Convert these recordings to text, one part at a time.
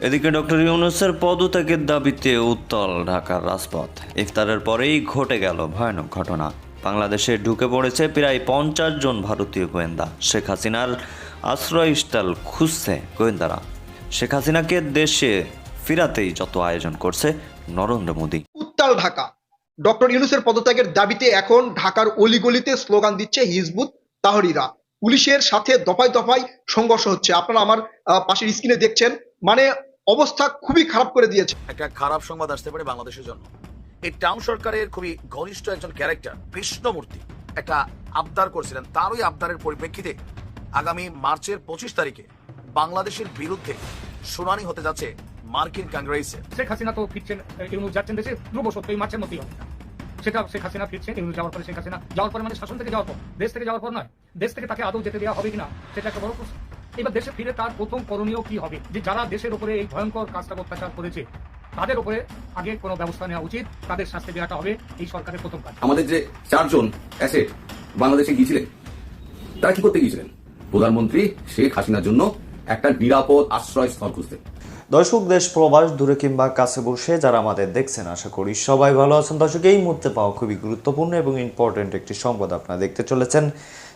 এদিকে ডক্টর ইউনুসের পদত্যাগের দাবিতে উত্তল ঢাকার রাজপথ। ইফতারের পরেই ঘটে গেল ভয়ানক ঘটনা। বাংলাদেশে ঢুকে পড়েছে প্রায় পঞ্চাশ জন ভারতীয় গোয়েন্দা। শেখ হাসিনার আশ্রয়স্থল খুঁজছে গোয়েন্দারা। শেখ হাসিনাকে দেশে ফিরাতেই যত আয়োজন করছে নরেন্দ্র মোদী। উত্তাল ঢাকা। ডক্টর ইউনুসের পদত্যাগের দাবিতে এখন ঢাকার অলিগলিতে স্লোগান দিচ্ছে হিজবুত তাহরিরা। পুলিশের সাথে দফায় দফায় সংঘর্ষ হচ্ছে। আপনারা আমার পাশের স্ক্রিনে দেখছেন। মানে অবস্থা খুবই খারাপ করে দিয়েছে। একটা খারাপ সংবাদ আসতে পারে বাংলাদেশের জন্য। এই টাউন সরকারের খুবই ঘনিষ্ঠ একজন ক্যারেক্টার কৃষ্ণমূর্তি একটা আবদার করছিলেন। তার ওই আবদারের পরিপ্রেক্ষিতে আগামী মার্চের পঁচিশ তারিখে বাংলাদেশের বিরুদ্ধে শুনানি হতে যাচ্ছে মার্কিন কংগ্রেসে। শেখ হাসিনা তো ফিরছেন ইউনুস যাচ্ছেন দেশে ধ্রুব সত্য এই মার্চের মধ্যেই হবে। সেটা শেখ হাসিনা ফিরছেন ইউনুস যাওয়ার পরে শেখ হাসিনা যাওয়ার পরে মানে শাসন থেকে যাওয়ার পর। দেশ থেকে যাওয়ার পর নয় দেশ থেকে তাকে আদৌ যেতে দেওয়া হবে কিনা সেটা একটা বড় প্রশ্ন। এবার দেশে ফিরে তার প্রথম করণীয় কি হবে? যে যারা দেশের উপরে এই ভয়ঙ্কর কাজটা অত্যাচার করেছে তাদের উপরে আগে কোনো ব্যবস্থা নেওয়া উচিত তাদের শাস্তি দেওয়াটা হবে এই সরকারের প্রথম কাজ। আমাদের যে চারজন অ্যাসেট বাংলাদেশে গিয়েছিলেন তারা কি করতে গিয়েছিলেন? প্রধানমন্ত্রী শেখ হাসিনার জন্য একটা নিরাপদ আশ্রয়স্থল খুঁজতেন। দর্শক দেশ প্রবাস দূরে কিংবা কাছে বসে যারা আমাদের দেখছেন আশা করি সবাই ভালো আছেন। দর্শক এই মুহূর্তে পাওয়া খুবই গুরুত্বপূর্ণ এবং ইম্পর্টেন্ট একটি সংবাদ আপনারা দেখতে চলেছেন।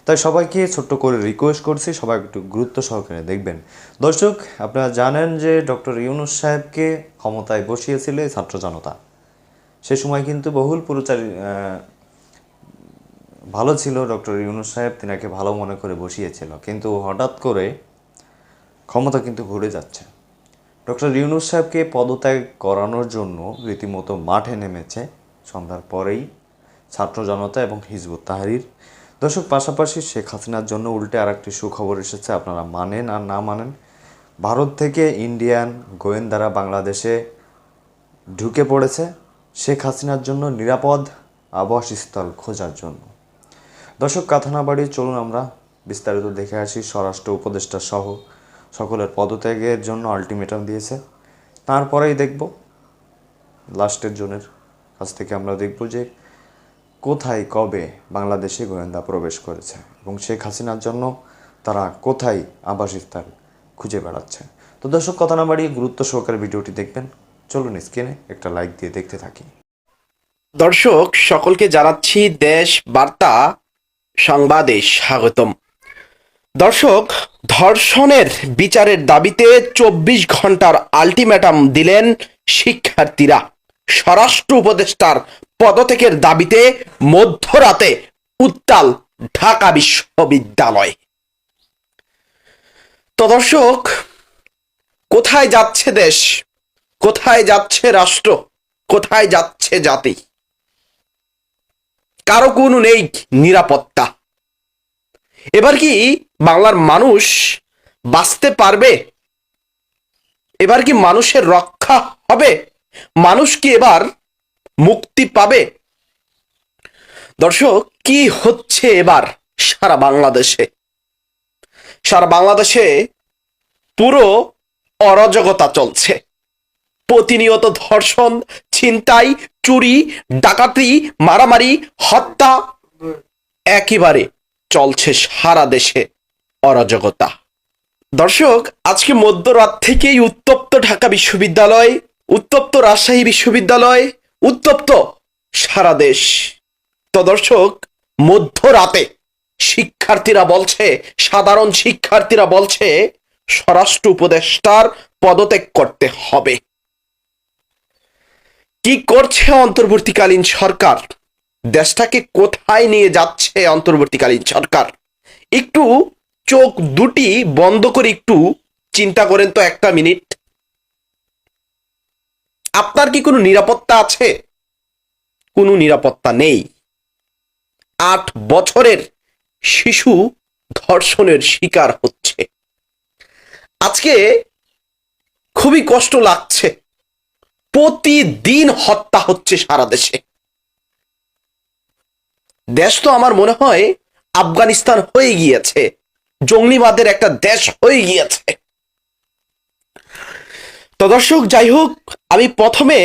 তাই সবাইকে ছোট্ট করে রিকোয়েস্ট করছি, সবাই একটু গুরুত্ব সহকারে দেখবেন। দর্শক, আপনারা জানেন যে ডক্টর ইউনুস সাহেবকে ক্ষমতায় বসিয়েছিল ছাত্র জনতা। সে সময় কিন্তু বহুল পুরচারী ভালো ছিল ডক্টর ইউনুস সাহেব, তিনাকে ভালো মনে করে বসিয়েছিল। কিন্তু হঠাৎ করে ক্ষমতা কিন্তু ঘুরে যাচ্ছে। ডক্টর ইউনুস সাহেবকে পদত্যাগ করানোর জন্য রীতিমতো মাঠে নেমেছে। সন্ধ্যার পরেই ছাত্র জনতা এবং হিজবুত তাহারির দর্শক, পাশাপাশি শেখ হাসিনার জন্য উল্টে আর একটি সুখবর এসেছে। আপনারা মানেন আর না মানেন? ভারত থেকে ইন্ডিয়ান গোয়েন্দারা বাংলাদেশে ঢুকে পড়েছে শেখ হাসিনার জন্য নিরাপদ আবাসস্থল খোঁজার জন্য। দর্শক, কথা না বাড়িয়ে চলুন আমরা বিস্তারিত দেখে আসি। স্বরাষ্ট্র উপদেষ্টা সহ সকলের পদত্যাগের জন্য আলটিমেটাম দিয়েছে। তারপরেই দেখব, লাস্টের জনের কাছ থেকে আমরা দেখব যে কোথায়, কবে বাংলাদেশে গোয়েন্দা প্রবেশ করেছে এবং শেখ হাসিনার জন্য তারা কোথায় আবাসস্থল খুঁজে বেড়াচ্ছে? তো দর্শক, কথা না বাড়িয়ে গুরুত্ব সহকারে ভিডিওটি দেখবেন। চলুন স্ক্রিনে একটা লাইক দিয়ে দেখতে থাকি। দর্শক, সকলকে জানাচ্ছি দেশ বার্তা সংবাদে স্বাগতম। দর্শক, ধর্ষণের বিচারের দাবিতে চব্বিশ ঘণ্টার আলটিমেটাম দিলেন শিক্ষার্থীরা। স্বরাষ্ট্র উপদেষ্টার পদত্যাগের দাবিতে মধ্যরাতে উত্তাল ঢাকা বিশ্ববিদ্যালয়। তো দর্শক, কোথায় যাচ্ছে দেশ? কোথায় যাচ্ছে রাষ্ট্র? কোথায় যাচ্ছে জাতি? কারও কোনো নেই নিরাপত্তা। এবার কি বাংলার মানুষ বাঁচতে পারবে? এবার কি মানুষের রক্ষা হবে? মানুষ কি এবার মুক্তি পাবে? দর্শক, কি হচ্ছে এবার সারা বাংলাদেশে? সারা বাংলাদেশে পুরো অরাজকতা চলছে। প্রতিনিয়ত ধর্ষণ, ছিনতাই, চুরি, ডাকাতি, মারামারি, হত্যা একেবারে চলছে সারা দেশে অরাজকতা। দর্শক, আজকে মধ্যরাত থেকেই উত্তপ্ত ঢাকা বিশ্ববিদ্যালয়, উত্তপ্ত রাজশাহী বিশ্ববিদ্যালয় উত্তপ্ত সারা দেশ। তো দর্শক, মধ্যরাতে শিক্ষার্থীরা বলছে, সাধারণ শিক্ষার্থীরা বলছে, স্বরাষ্ট্র উপদেষ্টার পদত্যাগ করতে হবে। কি করছে অন্তর্বর্তীকালীন সরকার? দেশটাকে কোথায় নিয়ে যাচ্ছে অন্তর্বর্তীকালীন সরকার? একটু চোখ দুটি বন্ধ করে একটু চিন্তা করেন তো একটা মিনিট। আপনার কি কোনো নিরাপত্তা আছে? কোনো নিরাপত্তা নেই। আট বছরের শিশু ধর্ষণের শিকার হচ্ছে। আজকে খুবই কষ্ট লাগছে। প্রতিদিন হত্যা হচ্ছে সারা দেশে। দেশ তো আমার মনে হয় আফগানিস্তান হয়ে গিয়েছে। জঙ্গলিবাদের একটা দেশ হয়ে গিয়েছে। তো দর্শক, যাই হোক, আমি প্রথমে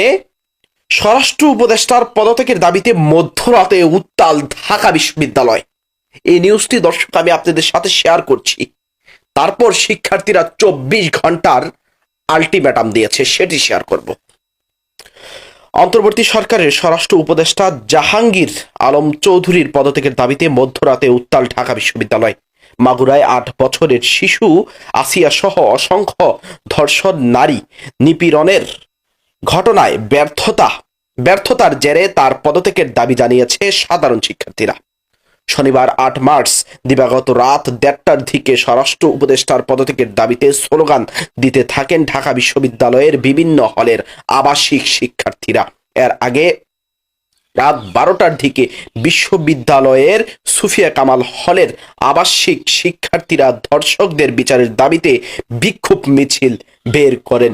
স্বরাষ্ট্র উপদেষ্টার পদত্যাগের দাবিতে মধ্যরাতে উত্তাল ঢাকা বিশ্ববিদ্যালয়। এই নিউজটি দর্শক, আমি আপনাদের সাথে শেয়ার করছি। তারপর শিক্ষার্থীরা চব্বিশ ঘণ্টার আলটিমেটাম দিয়েছে, সেটি শেয়ার করব। অন্তর্বর্তী সরকারের স্বরাষ্ট্র উপদেষ্টা জাহাঙ্গীর আলম চৌধুরীর পদত্যাগের দাবিতে মধ্যরাতে উত্তাল ঢাকা বিশ্ববিদ্যালয়। মাগুরায় আট বছরের শিশু আসিয়া সহ অসংখ্য ধর্ষণ নারী নিপীড়নের ঘটনায় ব্যর্থতা, ব্যর্থতার জেরে তার পদত্যাগের দাবি জানিয়েছে সাধারণ শিক্ষার্থীরা। শনিবার আট মার্চ, দিবাগত রাত দেড়টার দিকে স্বরাষ্ট্র উপদেষ্টার পদত্যাগের দাবিতে স্লোগান দিতে থাকেন ঢাকা বিশ্ববিদ্যালয়ের বিভিন্ন হলের আবাসিক শিক্ষার্থীরা। এর আগে রাত বারোটার দিকে বিশ্ববিদ্যালয়ের সুফিয়া কামাল হলের আবাসিক শিক্ষার্থীরা ধর্ষকদের বিচারের দাবিতে বিক্ষোভ মিছিল বের করেন।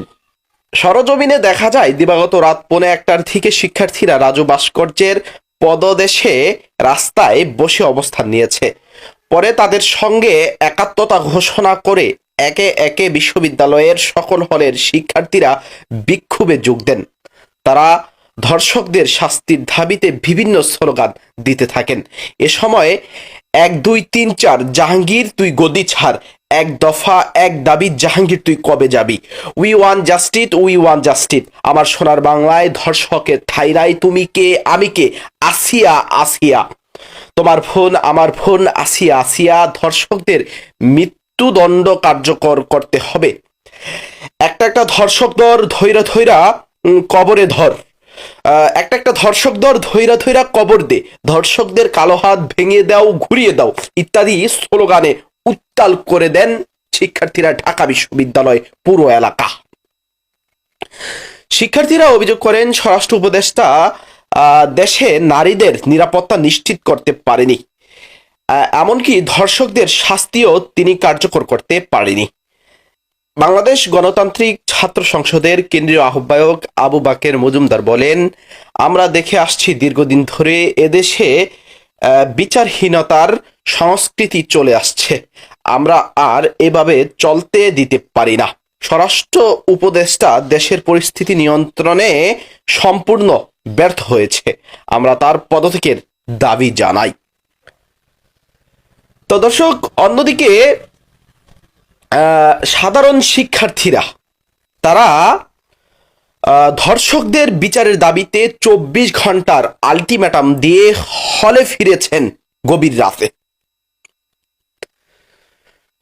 সরজমিনে দেখা যায়, দিবাগত রাত পৌনে একটার থেকে শিক্ষার্থীরা রাজু ভাস্কর্যের পদদেশে রাস্তায় বসে অবস্থান নিয়েছে। পরে তাদের সঙ্গে একাত্মতা ঘোষণা করে একে একে বিশ্ববিদ্যালয়ের সকল হলের শিক্ষার্থীরা বিক্ষোভে যোগ দেন। তারা ধর্ষকদের শাস্তির দাবিতে বিভিন্ন স্লোগান দিতে থাকেন। এ সময় এক দুই তিন চার জাহাঙ্গীর তুই গদি ছাড়। এক দফা এক দাবি জাহাঙ্গীর তুই কবে যাবি? We want justice we want justice আমার সোনার বাংলায় ধর্ষকের থাইরাই তুমি কে আমি কে? আসিয়া আসিয়া। তোমার ফোন আমার ফোন আসিয়া আসিয়া। ধর্ষকদের মৃত্যুদণ্ড কার্যকর করতে হবে। একটা একটা ধর্ষক ধৈরা ধৈরা উম, কবরে ধর। একটা একটা ধর্ষক দর ধৈরা ধৈরা কবর দে। ধর্ষকদের কালো হাত ভেঙে দাও, ঘুরিয়ে দাও। ইত্যাদি স্লোগানে উত্তাল করে দেন শিক্ষার্থীরা ঢাকা বিশ্ববিদ্যালয়, পুরো এলাকা। শিক্ষার্থীরা অভিযোগ করেন, স্বরাষ্ট্র উপদেষ্টা দেশে নারীদের নিরাপত্তা নিশ্চিত করতে পারেনি। এমনকি ধর্ষকদের শাস্তিও তিনি কার্যকর করতে পারেনি। বাংলাদেশ গণতান্ত্রিক ছাত্র সংসদের কেন্দ্রীয় আহ্বায়ক আবু বাকের মজুমদার বলেন, আমরা দেখে আসছি দীর্ঘদিন ধরে এদেশে বিচারহীনতার সংস্কৃতি চলে আসছে। আমরা আর এভাবে চলতে দিতে পারি না। স্বরাষ্ট্র উপদেষ্টা দেশের পরিস্থিতি নিয়ন্ত্রণে সম্পূর্ণ ব্যর্থ হয়েছে। আমরা তার পদত্যাগের দাবি জানাই। তো দর্শক, অন্যদিকে সাধারণ শিক্ষার্থীরা, তারা ধর্ষকদের বিচারের দাবিতে চব্বিশ ঘণ্টার আলটিমেটাম দিয়ে হলে ফিরেছেন গভীর রাতে।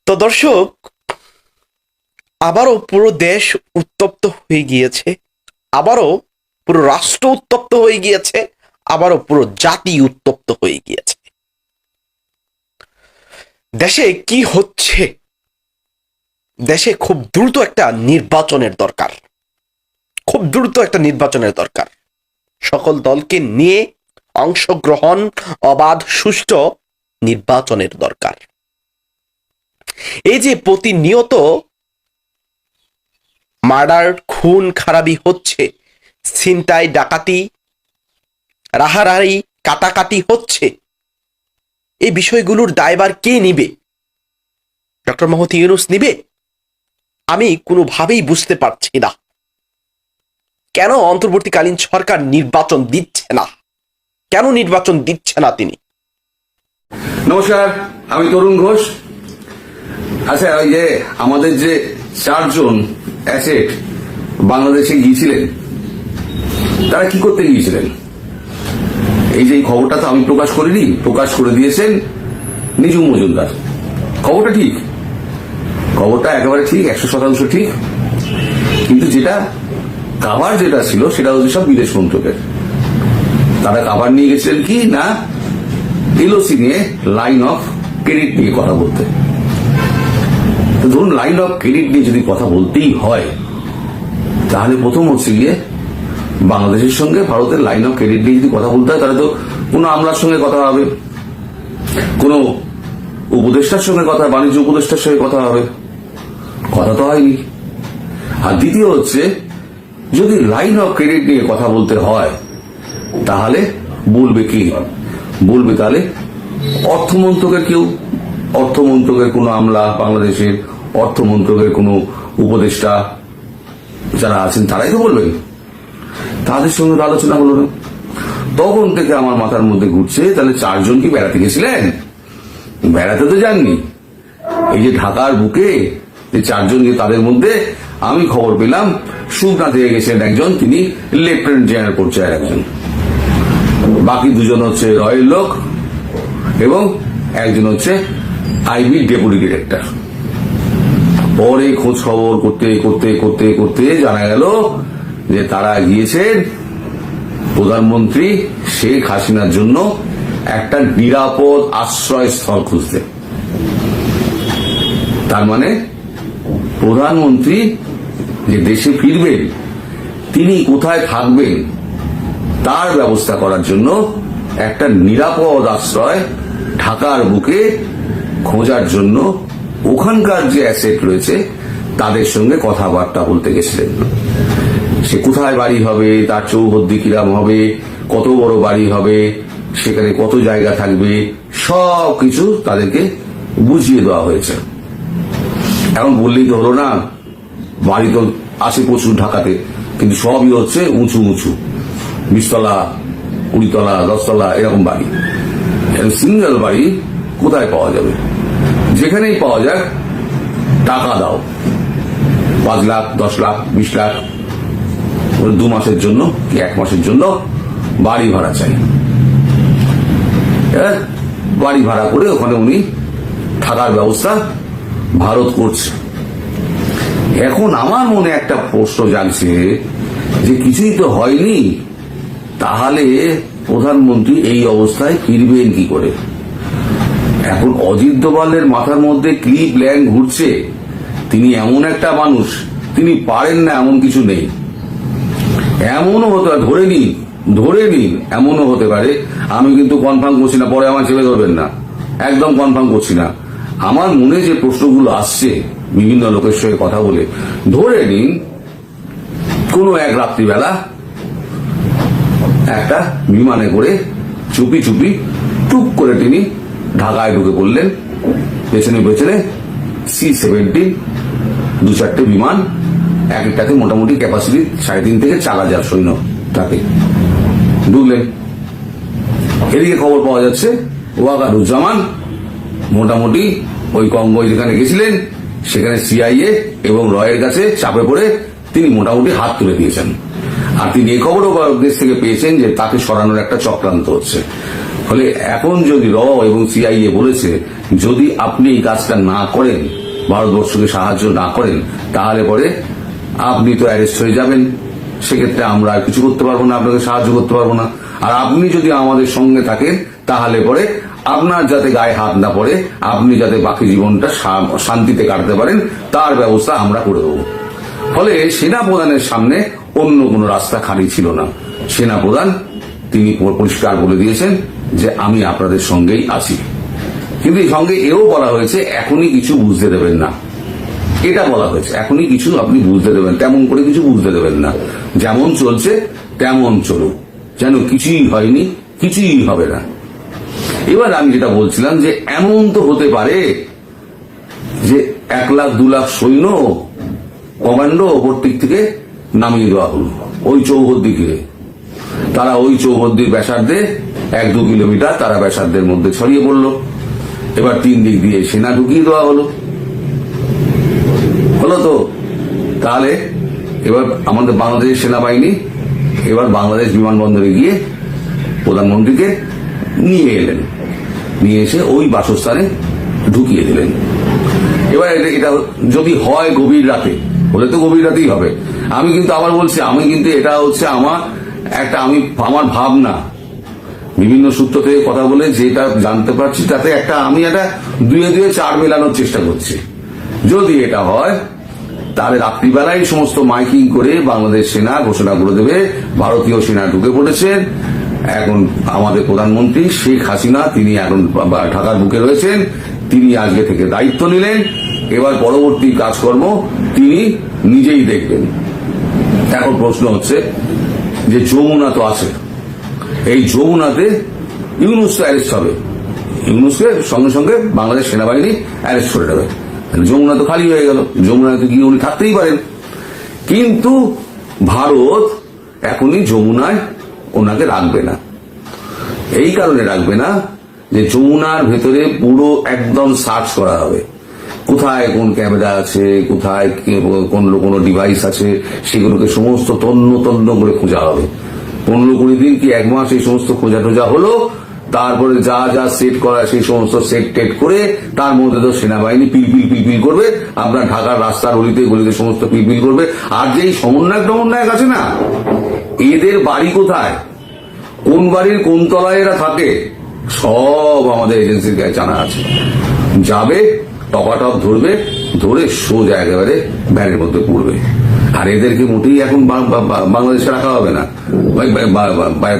তো দর্শক, আবারও পুরো দেশ উত্তপ্ত হয়ে গিয়েছে, আবারও পুরো রাষ্ট্র উত্তপ্ত হয়ে গিয়েছে, আবারও পুরো জাতি উত্তপ্ত হয়ে গিয়েছে। দেশে কি হচ্ছে? দেশে খুব দ্রুত একটা নির্বাচনের দরকার। খুব দ্রুত একটা নির্বাচনের দরকার। সকল দলকে নিয়ে অংশগ্রহণ, অবাধ, সুষ্ঠু নির্বাচনের দরকার। এই যে প্রতিনিয়ত মার্ডার, খুন, খারাপি হচ্ছে, ছিনতাই, ডাকাতি রাহারাহারি কাটাকাটি হচ্ছে, এই বিষয়গুলোর দায়ভার কে নিবে? ডক্টর মোহাম্মদ ইউনুস নিবে? আমি কোনোভাবেই বুঝতে পারছি না। কেন অন্তর্বর্তীকালীন সরকার নির্বাচন দিচ্ছে না? কেন নির্বাচন দিচ্ছে না তিনি? নমস্কার, আমি তরুণ ঘোষ। আচ্ছা ওই যে আমাদের যে চারজন অ্যাসেট বাংলাদেশে গিয়েছিলেন, তারা কি করতে গিয়েছিলেন? এই যে খবরটা তো আমি প্রকাশ করিনি, প্রকাশ করে দিয়েছেন নিজু মজুমদার। খবরটা ঠিক? খবরটা একেবারে ঠিক, একশো শতাংশ ঠিক। কিন্তু যেটা কাবার যেটা ছিল, সেটা হচ্ছে সব বিদেশ মন্ত্রকের। তারা কাবার নিয়ে গেছিলেন কি না? এলওসি নিয়ে লাইন অফ ক্রেডিট নিয়ে কথা বলতে। তো ধরুন লাইন অফ ক্রেডিট নিয়ে যদি কথা বলতেই হয়, তাহলে প্রথম হচ্ছে গিয়ে বাংলাদেশের সঙ্গে ভারতের লাইন অফ ক্রেডিট নিয়ে যদি কথা বলতে হয়, তাহলে তো কোনো আমলার সঙ্গে কথা হবে, কোনো উপদেষ্টার সঙ্গে কথা বাণিজ্য উপদেষ্টার সঙ্গে কথা হবে। কথা তো হয়নি আর দ্বিতীয় হচ্ছে, যদি লাইন অফ ক্রেডিট নিয়ে কথা বলতে হয়, তাহলে বলবে কি? বলবে তাহলে অর্থমন্ত্রকের কেউ। অর্থমন্ত্রকের কোনো আমলা বাংলাদেশের অর্থমন্ত্রকের কোনো উপদেষ্টা যারা আছেন, তারাই তো বলবেন তাদের সঙ্গে তো আলোচনা হলো না। তখন থেকে আমার মাথার মধ্যে ঘুরছে, তাহলে চারজন কি বেড়াতে গেছিলেন? বেড়াতে তো যাননি। এই যে ঢাকার বুকে যে চারজন যে তাদের মধ্যে আমি খবর পেলাম সুগনা থেকে গেছেন একজন, তিনি লেফটেন্যান্ট জেনারেল পর্যায়ের একজন। বাকি দুজন হচ্ছে রয়ের লোক এবং একজন হচ্ছে আইবি ডেপুটি ডিরেক্টর। পরে খোঁজ খবর করতে করতে করতে করতে জানা গেল যে তারা গিয়েছেন প্রধানমন্ত্রী শেখ হাসিনার জন্য একটা নিরাপদ আশ্রয়স্থল খুঁজতে। তার মানে প্রধানমন্ত্রী যে দেশে ফিরবেন, তিনি কোথায় থাকবেন, তার ব্যবস্থা করার জন্য একটা নিরাপদ আশ্রয় ঢাকার বুকে খোঁজার জন্য ওখানকার যে অ্যাসেট রয়েছে, তাদের সঙ্গে কথাবার্তা বলতে গেছিলেন। সে কোথায় বাড়ি হবে, তার চৌহদ্দি কিরাম হবে, কত বড় বাড়ি হবে, সেখানে কত জায়গা থাকবে সব কিছু তাদেরকে বুঝিয়ে দেওয়া হয়েছে। এখন বললেই তো হলো না, বাড়ি তো আছে প্রচুর ঢাকাতে, কিন্তু সবই হচ্ছে উঁচু উঁচু। বিশতলা, কুড়িতলা, দশতলা, এরকম বাড়ি। সিঙ্গেল বাড়ি কোথায় পাওয়া যাবে? যেখানেই পাওয়া যাক, টাকা দাও। পাঁচ লাখ, দশ লাখ, বিশ লাখ দু মাসের জন্য কি এক মাসের জন্য বাড়ি ভাড়া চাই। হ্যাঁ? বাড়ি ভাড়া করে ওখানে উনি থাকার ব্যবস্থা ভারত করছে। এখন আমার মনে একটা প্রশ্ন জাগছে যে কিছুই তো হয়নি, তাহলে প্রধানমন্ত্রী এই অবস্থায় ফিরবেন কি করে? এখন অজিত দোভালের মাথার মধ্যে কি প্ল্যান ঘুরছে? তিনি এমন একটা মানুষ, তিনি পারেন না এমন কিছু নেই। এমনও হতে পারে, ধরে নিন ধরে নিন, এমনও হতে পারে। আমি কিন্তু কনফার্ম করছি না, পরে আমার চেপে ধরবেন না। একদম কনফার্ম করছি না। আমার মনে যে প্রশ্নগুলো আসছে, বিভিন্ন লোকের সঙ্গে কথা বলে, ধরে নিন, কোনো এক রাত্রিবেলা একটা বিমানে করে চুপি চুপি টুক করে তিনি ঢাকায় ঢুকে পড়লেন। পেছনে পেছনে সি সেভেন্টিন দু চারটে বিমান এক একটাতে মোটামুটি ক্যাপাসিটি সাড়ে তিন থেকে চার হাজার সৈন্য থাকে। ঢুকলেন। এদিকে খবর পাওয়া যাচ্ছে, ওয়াকারুজ্জামান মোটামুটি ওই কঙ্গোয় যেখানে গেছিলেন, সেখানে সিআইএ এবং রয়ের কাছে চাপে পড়ে তিনি মোটামুটি হাত তুলে দিয়েছেন। আর তিনি এই খবরও দেশ থেকে পেয়েছেন যে তাকে সরানোর একটা চক্রান্ত হচ্ছে। ফলে এখন যদি র এবং সিআইএ বলেছে, যদি আপনি এই কাজটা না করেন, ভারতবর্ষকে সাহায্য না করেন, তাহলে পরে আপনি তো অ্যারেস্ট হয়ে যাবেন। সেক্ষেত্রে আমরা আর কিছু করতে পারব না, আপনাকে সাহায্য করতে পারব না। আর আপনি যদি আমাদের সঙ্গে থাকেন, তাহলে পরে আপনার যাতে গায়ে হাত না পড়ে, আপনি যাতে বাকি জীবনটা শান্তিতে কাটতে পারেন, তার ব্যবস্থা আমরা করে দেবো। ফলে সেনা প্রধানের সামনে অন্য কোনো রাস্তা খালি ছিল না। সেনা প্রধান তিনি পরিষ্কার বলে দিয়েছেন যে, আমি আপনাদের সঙ্গেই আছি। কিন্তু সঙ্গে এও বলা হয়েছে, এখনই কিছু বুঝতে দেবেন না। এটা বলা হয়েছে, এখনই কিছু আপনি বুঝতে দেবেন, তেমন করে কিছু বুঝতে দেবেন না। যেমন চলছে, তেমন চলুক। যেন কিছুই হয়নি, কিছুই হবে না। এবার আমি যেটা বলছিলাম যে এমন তো হতে পারে যে এক লাখ, দু লাখ সৈন্য কমান্ডো ওপর দিক থেকে নামিয়ে দেওয়া হলো, ওই চৌহদ্দিকে তারা ওই চৌহদ্দির ব্যাসার্ধে এক, দু কিলোমিটার তারা ব্যাসার্ধের মধ্যে ছড়িয়ে পড়ল। এবার তিন দিক দিয়ে সেনা ঢুকিয়ে দেওয়া হলো। হলো তো? তাহলে এবার আমাদের বাংলাদেশ সেনাবাহিনী এবার বাংলাদেশ বিমানবন্দরে গিয়ে প্রধানমন্ত্রীকে নিয়ে এলেন। নিয়ে এসে ওই বাসস্থানে ঢুকিয়ে দিলেন। এবার এটা এটা যদি হয় গভীর রাতে হলে তো গভীর রাতেই হবে। আমি কিন্তু আবার বলছি, আমি কিন্তু এটা হচ্ছে আমার, একটা আমি, আমার ভাবনা। বিভিন্ন সূত্র থেকে কথা বলে যেটা জানতে পারছি, তাতে একটা আমি একটা দুয়ে দুয়ে চার মেলানোর চেষ্টা করছি। যদি এটা হয়, তাহলে রাত্রিবেলায় সমস্ত মাইকিং করে বাংলাদেশ সেনা ঘোষণা করে দেবে, ভারতীয় সেনা ঢুকে পড়েছেন এখন আমাদের প্রধানমন্ত্রী শেখ হাসিনা, তিনি এখন ঢাকার বুকে রয়েছেন, তিনি আজকে থেকে দায়িত্ব নিলেন। এবার পরবর্তী কাজকর্ম তিনি নিজেই দেখবেন। এখন প্রশ্ন হচ্ছে যে যমুনা তো আছে। এই যমুনাতে ইউনুস অ্যারেস্ট হবে। ইউনুসকে সঙ্গে সঙ্গে বাংলাদেশ সেনাবাহিনী অ্যারেস্ট করে দেবে। যমুনা তো খালি হয়ে গেল। যমুনাতে গিয়ে উনি থাকতেই পারেন? কিন্তু ভারত এখনই যমুনায় ওনাকে রাখবে না। এই কারণে রাখবে না যে যমুনার ভেতরে পুরো একদম সার্চ করা হবে। কোথায় কোন ক্যামেরা আছে, কোথায় কোন কোন ডিভাইস আছে, সেগুলোকে সমস্ত তন্ন তন্ন করে খোঁজা হবে। পনেরো কুড়ি দিন কি এক মাস এই সমস্ত খোঁজা টোজা হলো? তারপরে যা যা সেট করা সেই সমস্ত সেট টেট করে তার মধ্যে তো সেনাবাহিনী পিলপিল পিলপিল করবে। আপনার ঢাকার রাস্তার অলিতে গলিতে সমস্ত পিলপিল করবে। আর যে সমন্বয়ক টমন্বয়ক আছে না, এদের বাড়ি কোথায়? কোন বাড়ির কোন তলায় এরা থাকে? সব আমাদের এজেন্সির গায়ে জানা আছে। যাবে টপাটপ ধরবে, ধরে সোজা একেবারে ব্যানের মধ্যে পড়বে। আর এদেরকে মোটেই এখন বাংলাদেশে রাখা হবে না।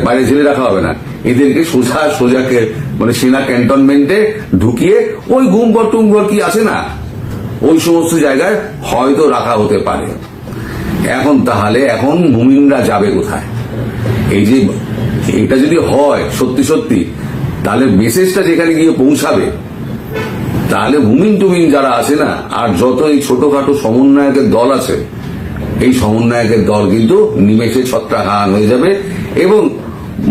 বাইরে জেলে রাখা হবে না। এদেরকে সোজা সোজা কে- মানে সেনা ক্যান্টনমেন্টে ঢুকিয়ে ওই গুমঘর টুমঘর কি আছে না, ওই সমস্ত জায়গায় হয়তো রাখা হতে পারে। এখন তাহলে এখন মুমিনরা যাবে কোথায়? এই যে, এটা যদি হয় সত্যি সত্যি, তাহলে মেসেজটা যেখানে গিয়ে পৌঁছাবে, তাহলে মুমিন টুমিন যারা আছে না, আর যত এই ছোটখাটো সমন্বয়কের দল আছে, এই সমন্বয়কের দল কিন্তু নিমেষে ছত্রাহান হয়ে যাবে এবং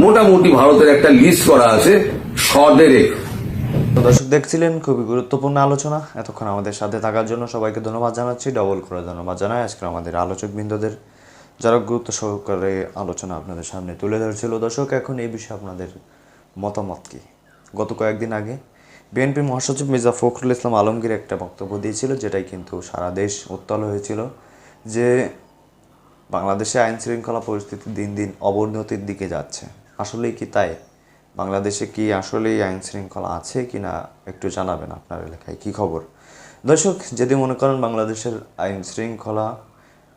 মোটামুটি ভারতের একটা লিস্ট করা আছে সডেরেক দর্শক, দেখছিলেন খুবই গুরুত্বপূর্ণ আলোচনা। এতক্ষণ আমাদের সাথে থাকার জন্য সবাইকে ধন্যবাদ জানাচ্ছি। ডবল করে ধন্যবাদ জানাই। আজকে আমাদের আলোচক বৃন্দদের যারা গুরুত্ব সহকারে আলোচনা আপনাদের সামনে তুলে ধরেছিল। দর্শক, এখন এই বিষয়ে আপনাদের মতামত কি? গত কয়েকদিন আগে বিএনপি মহাসচিব মির্জা ফখরুল ইসলাম আলমগীর একটা বক্তব্য দিয়েছিল, যেটাই কিন্তু সারা দেশ উত্তাল হয়েছিল, যে বাংলাদেশে আইন শৃঙ্খলা পরিস্থিতি দিন দিন অবনতির দিকে যাচ্ছে। আসলেই কি তাই? বাংলাদেশে কি আসলেই আইন শৃঙ্খলা আছে কি না একটু জানাবেন আপনার এলাকায়। কি খবর? দর্শক, যদি মনে করেন বাংলাদেশের আইন শৃঙ্খলা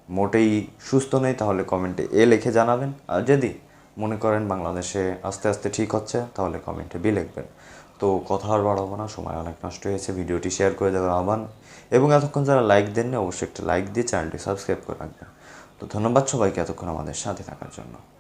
মোটেই সুস্থ নেই, তাহলে কমেন্টে এ লিখে জানাবেন। আর যদি মনে করেন বাংলাদেশে আস্তে আস্তে ঠিক হচ্ছে, তাহলে কমেন্টে বি লিখবেন। তো কথা আর বাড়াবো না, সময় অনেক নষ্ট হয়েছে, ভিডিওটি শেয়ার করে দেওয়ার আহ্বান। এবং এতক্ষণ যারা লাইক দেননি, অবশ্যই একটা লাইক দিয়ে চ্যানেলটি সাবস্ক্রাইব করে রাখবেন। তো ধন্যবাদ সবাইকে এতক্ষণ আমাদের সাথে থাকার জন্য